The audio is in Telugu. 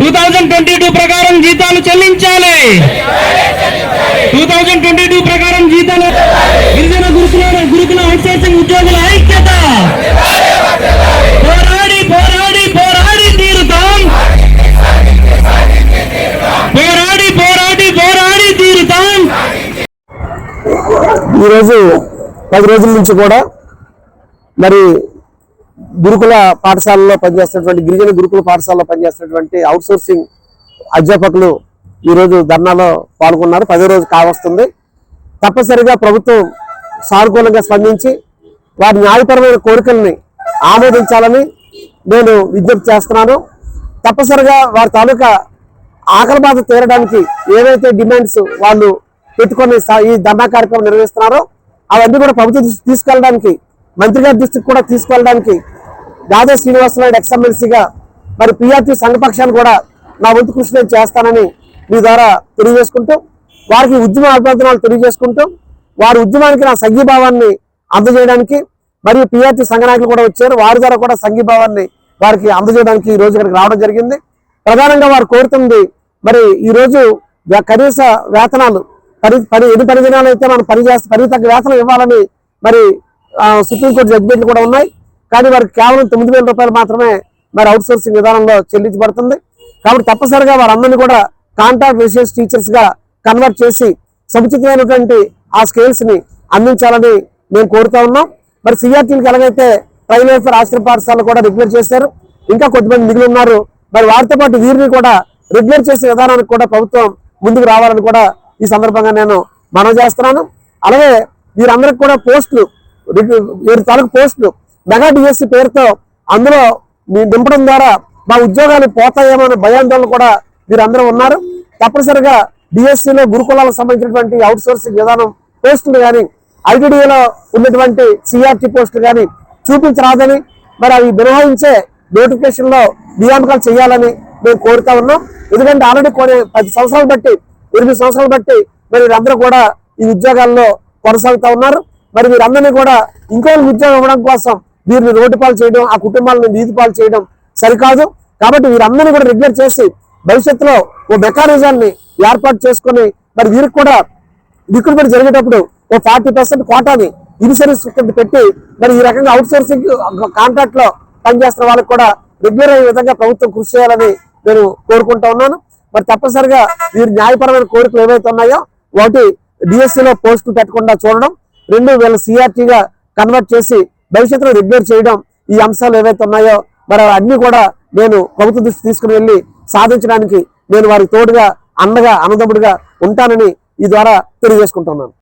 టూ థౌజండ్ ట్వంటీ టూ ప్రకారం జీతాలు చెల్లించాలి. టూ థౌజండ్ ట్వంటీ టూ ప్రకారం జీతాలు గిరిజన గురుకుల గురుకుల అవుట్సోర్సింగ్ ఉద్యోగుల ఐక్యత. పోరాడి పోరాడి పోరాడి తీరుతాం. పోరాడి పోరాడి పోరాడి తీరుతాం. ఈరోజు పది రోజుల నుంచి కూడా మరి గురుకుల పాఠశాలలో పనిచేస్తున్నటువంటి గిరిజన గురుకుల పాఠశాలలో పనిచేస్తున్నటువంటి అవుట్ సోర్సింగ్ అధ్యాపకులు ఈరోజు ధర్నాలో పాల్గొన్నారు. పదో రోజు కావస్తుంది. తప్పనిసరిగా ప్రభుత్వం సానుకూలంగా స్పందించి వారి న్యాయపరమైన కోరికల్ని ఆమోదించాలని నేను విజ్ఞప్తి చేస్తున్నాను. తప్పనిసరిగా వారి తాలూకా ఆకలి బాధ తీరడానికి ఏవైతే డిమాండ్స్ వాళ్ళు పెట్టుకొని ఈ ధర్నా కార్యక్రమం నిర్వహిస్తున్నారో అవన్నీ కూడా ప్రభుత్వం దృష్టికి తీసుకెళ్ళడానికి మంత్రి గారి దృష్టికి కూడా తీసుకెళ్ళడానికి యాదవ్ శ్రీనివాసరావు ఎక్స్ఎమ్మెల్సీగా మరి పిఆర్టీ సంఘపక్షాన్ని కూడా నా వంతు కృషి నేను చేస్తానని మీ ద్వారా తెలియజేసుకుంటూ వారికి ఉద్యమ అభ్యర్థనాలు తెలియజేసుకుంటూ వారి ఉద్యమానికి నా సంఘీభావాన్ని అందజేయడానికి మరియు పిఆర్టీ సంఘ నాయకులు కూడా వచ్చారు. వారి ద్వారా కూడా సంఘీభావాన్ని వారికి అందజేయడానికి ఈ రోజు ఇక్కడికి రావడం జరిగింది. ప్రధానంగా వారు కోరుతుంది మరి ఈ రోజు కనీస వేతనాలు పని పని ఎన్ని పని దినాలు అయితే మనం పని చేస్తే పని తగ్గ వేతనం ఇవ్వాలని మరి సుప్రీంకోర్టు జడ్జిమెంట్లు కూడా ఉన్నాయి. కానీ వారికి కేవలం తొమ్మిది వేల రూపాయలు మాత్రమే మరి అవుట్ సోర్సింగ్ విధానంలో చెల్లించబడుతుంది. కాబట్టి తప్పనిసరిగా వారందరినీ కూడా కాంట్రాక్ట్ రెసిడెన్స్ టీచర్స్గా కన్వర్ట్ చేసి సముచితమైనటువంటి ఆ స్కేల్స్ని అందించాలని మేము కోరుతా ఉన్నాం. మరి సిఆర్టీలకు ఎలాగైతే ట్రైన్ ఫర్ ఆశ్రమ పాఠశాలలు కూడా రెగ్యులర్ చేశారు ఇంకా కొంతమంది మిగిలి ఉన్నారు. మరి వారితో పాటు వీరిని కూడా రెగ్యులర్ చేసే విధానానికి కూడా ప్రభుత్వం ముందుకు రావాలని కూడా ఈ సందర్భంగా నేను మనం చేస్తున్నాను. అలాగే వీరందరికి కూడా పోస్టులు వీరి తాలూకు పోస్టులు మెగా డిఎస్సి పేరుతో అందులో మీ నింపడం ద్వారా మా ఉద్యోగాలు పోతాయేమో అనే భయాందోళన కూడా మీరందరూ ఉన్నారు. తప్పనిసరిగా డిఎస్సిలో గురుకులాలకు సంబంధించినటువంటి అవుట్ సోర్సింగ్ విధానం పోస్టులు కానీ ఐటీడీఏలో ఉన్నటువంటి సిఆర్టీ పోస్టులు కానీ చూపించరాదని మరి అవి మినహాయించే నోటిఫికేషన్లో నియామకాలు చేయాలని మేము కోరుతా ఉన్నాం. ఎందుకంటే ఆల్రెడీ కొన్ని పది సంవత్సరాలు బట్టి ఎనిమిది సంవత్సరాలు బట్టి మరి వీరందరూ కూడా ఈ ఉద్యోగాల్లో కొనసాగుతా ఉన్నారు. మరి వీరందరినీ కూడా ఇంకో ఉద్యోగం ఇవ్వడం కోసం వీరిని రోడ్డు పాలు చేయడం ఆ కుటుంబాలను వీధి పాలు చేయడం సరికాదు. కాబట్టి వీరందరినీ కూడా రెగ్యులర్ చేసి భవిష్యత్తులో ఓ మెకానిజాన్ని ఏర్పాటు చేసుకొని మరి వీరికి కూడా రిక్రూట్మెంట్ జరిగేటప్పుడు ఓ ఫార్టీ పర్సెంట్ కోటాని ఇన్సూరెన్స్ కింద పెట్టి మరి ఈ రకంగా అవుట్ సోర్సింగ్ కాంట్రాక్ట్లో పనిచేస్తున్న వాళ్ళకి కూడా రెగ్యులర్ అయ్యే విధంగా ప్రభుత్వం కృషి చేయాలని నేను కోరుకుంటా ఉన్నాను. మరి తప్పనిసరిగా వీరు న్యాయపరమైన కోరికలు ఏవైతే ఉన్నాయో ఒకటి డిఎస్సిలో పోస్టులు పెట్టకుండా చూడడం రెండు వీళ్ళ సిఆర్టీగా కన్వర్ట్ చేసి భవిష్యత్తులో రిపేర్ చేయడం ఈ అంశాలు ఏవైతే ఉన్నాయో మరి అన్ని కూడా నేను ప్రభుత్వ దృష్టి తీసుకుని వెళ్ళి సాధించడానికి నేను వారికి తోడుగా అండగా అన్నదమ్ముడిగా ఉంటానని ఈ ద్వారా తెలియజేసుకుంటున్నాను.